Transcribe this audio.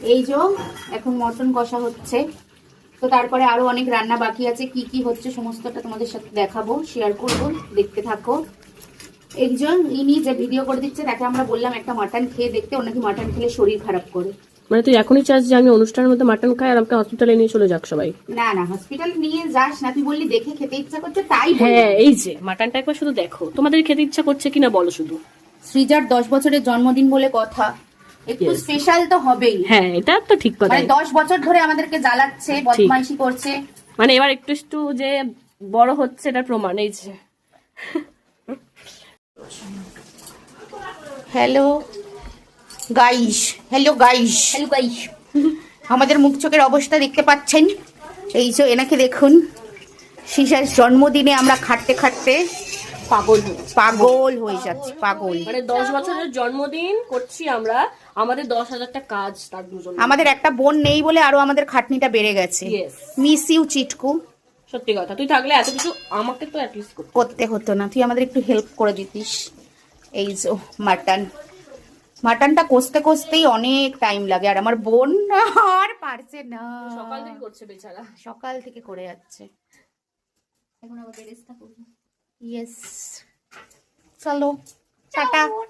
এই যে এখন মটন কষা হচ্ছে। তো তারপরে আরও অনেক রান্না বাকি আছে কি কি হচ্ছে সমস্তটা তোমাদের সাথে দেখাবো শেয়ার করব দেখতে থাকো। একজন ইনি যে ভিডিও করে দিচ্ছে তাকে আমরা বললাম একটা মাটন খেয়ে দেখতে ওর নাকি মাটন খেলে শরীর খারাপ করে। মানে তুই এখনই চাস যে আমি অনুষ্ঠানের মধ্যে মাটন খাই আর আমাকে হসপিটালে নিয়ে চলে যাক সবাই? না না হসপিটাল নিয়ে যাস না তুই বললি দেখে খেতে ইচ্ছা করছে তাই। হ্যাঁ এই যে মাটনটা একবার শুধু দেখো তোমাদের খেতে ইচ্ছা করছে কিনা বলো শুধু। সৃজার দশ বছরের জন্মদিন বলে কথা একটু স্পেশাল তো হবেই। হ্যাঁ এটা তো ঠিক কথা। মানে দশ বছর ধরে আমাদেরকে জ্বালাচ্ছে বদমাইশি করছে। মানে এবার একটু একটু যে বড় হচ্ছে এটার প্রমাণ এই যে। Hello guys hello guys hello guys আমাদের মুখ চোখের অবস্থা দেখতে পাচ্ছেন? এই যে এনাকে দেখুন। শিশার জন্মদিনে আমরা খাটতে খাটতে পাগল হয়ে- পাগল হয়ে যাচ্ছি পাগল। মানে দশ বছরের জন্মদিন করছি আমরা আমাদের দশ হাজারটা কাজ তার দুজন। আমাদের একটা বোন নেই বলে আরও আমাদের খাটনিটা বেড়ে গেছে। Miss you Chitku. সত্যি কথা তুই থাকলে এত কিছু আমাকে তো অ্যাটলিস্ট করতে করতে হতো না। তুই আমাদের একটু হেল্প করে দিতিস। এই যে মাটন। মাটনটা কষতে কষতেই অনেক টাইম লাগে। আর আমার বোন আর পারছে না। সকাল থেকে করছে বেচারা। সকাল থেকে করে যাচ্ছে। এখন আবার বেরেস্তা করব। Yes. Salut. Ciao.